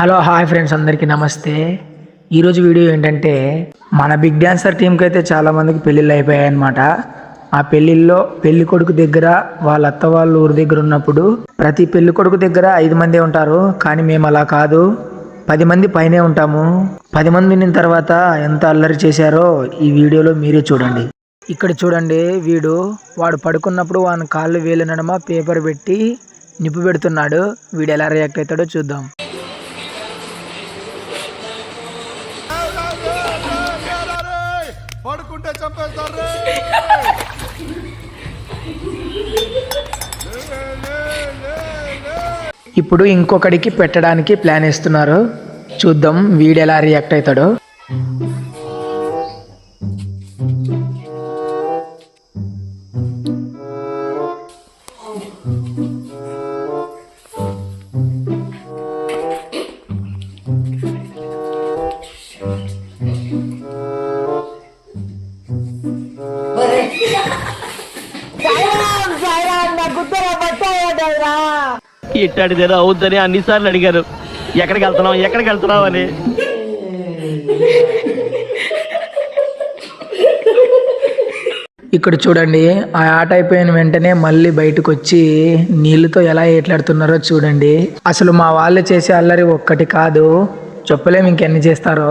Hello hi friends అందరికీ నమస్తే. ఈరోజు వీడియో ఏంటంటే మన బిగ్ డ్యాన్సర్ టీంకి అయితే చాలామందికి పెళ్ళిళ్ళు అయిపోయాయన్నమాట. ఆ పెళ్ళిళ్ళలో పెళ్ళి కొడుకు దగ్గర వాళ్ళ అత్త వాళ్ళ ఊరి దగ్గర ఉన్నప్పుడు ప్రతి పెళ్ళి కొడుకు దగ్గర ఐదు మంది ఉంటారు. కానీ మేము అలా కాదు. పది మంది పైనే ఉంటాము. పది మంది ఉన్న తర్వాత ఎంత అల్లరి చేశారో ఈ వీడియోలో మీరే చూడండి. ఇక్కడ చూడండి వీడు వాడు పడుకున్నప్పుడు వాని కాళ్ళు వేలు పేపర్ పెట్టి నిప్పు పెడుతున్నాడు. వీడు ఎలా రియాక్ట్ అవుతాడో చూద్దాం. పడుకుంటే చంపేస్తారు ఇప్పుడు ఇంకొకడికి పెట్టడానికి ప్లాన్ ఇస్తున్నారు చూద్దాం వీడు ఎలా రియాక్ట్ అవుతాడో. ఇట్టాడిదేదో అవుద్దని అన్నిసార్లు అడిగారు. ఎక్కడికి వెళ్తున్నావు? ఎక్కడికి వెళ్తున్నావు అని. ఇక్కడ చూడండి ఆ ఆట అయిపోయిన వెంటనే మళ్ళీ బయటకు వచ్చి నీళ్ళతో ఎలా ఏట్లాడుతున్నారో చూడండి. అసలు మా వాళ్ళు చేసే అల్లరి ఒక్కటి కాదు. చెప్పలేము ఇంకెన్ని చేస్తారో.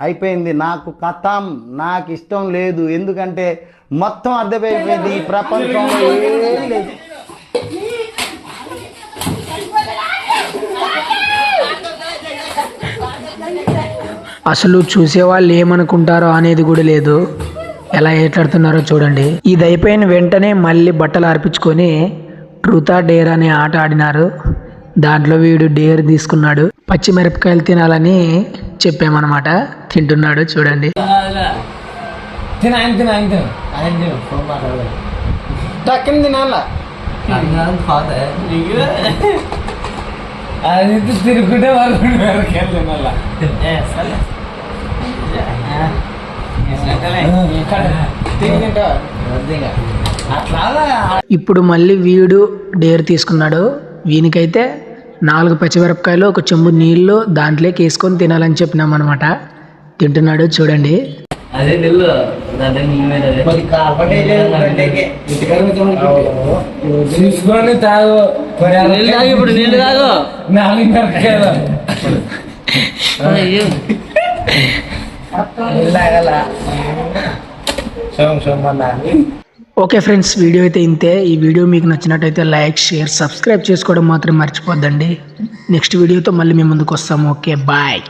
అయిపోయింది. నాకు కథం నాకు ఇష్టం లేదు. ఎందుకంటే మొత్తం అర్థమైపోయింది ఈ ప్రపంచంలో లేదు. అసలు చూసేవాళ్ళు ఏమనుకుంటారో అనేది కూడా లేదు. ఎలా ఏట్లాడుతున్నారో చూడండి. ఇది అయిపోయిన వెంటనే మళ్ళీ బట్టలు అర్పించుకొని ట్రూతా డేర్ అనే ఆట ఆడినారు. దాంట్లో వీడు డేర్ తీసుకున్నాడు. పచ్చిమిరపకాయలు తినాలని చెప్పామన్నమాట. తింటున్నాడు చూడండి. తినాలా? వాళ్ళు ఇప్పుడు మళ్ళీ వీడు డేర్ తీసుకున్నాడు. వీనికైతే నాలుగు పచ్చిమిరపకాయలు ఒక చెంబు నీళ్ళు దాంట్లోకి వేసుకొని తినాలని చెప్పినాం అనమాట తింటున్నాడు చూడండి. అదే నిల్లు. అదే చూసుకొని తాగు. నీళ్ళు తాగు ఇప్పుడు నీళ్ళు తాగు. నాలుగు మిరపకాయలు. ఓకే ఫ్రెండ్స్ వీడియో అయితే ఇంతే. ఈ వీడియో మీకు నచ్చినట్టయితే లైక్ షేర్ సబ్స్క్రైబ్ చేసుకోవడం మాత్రం మర్చిపోద్దండి. నెక్స్ట్ వీడియోతో మళ్ళీ మేము ముందుకు వస్తాము. Okay bye.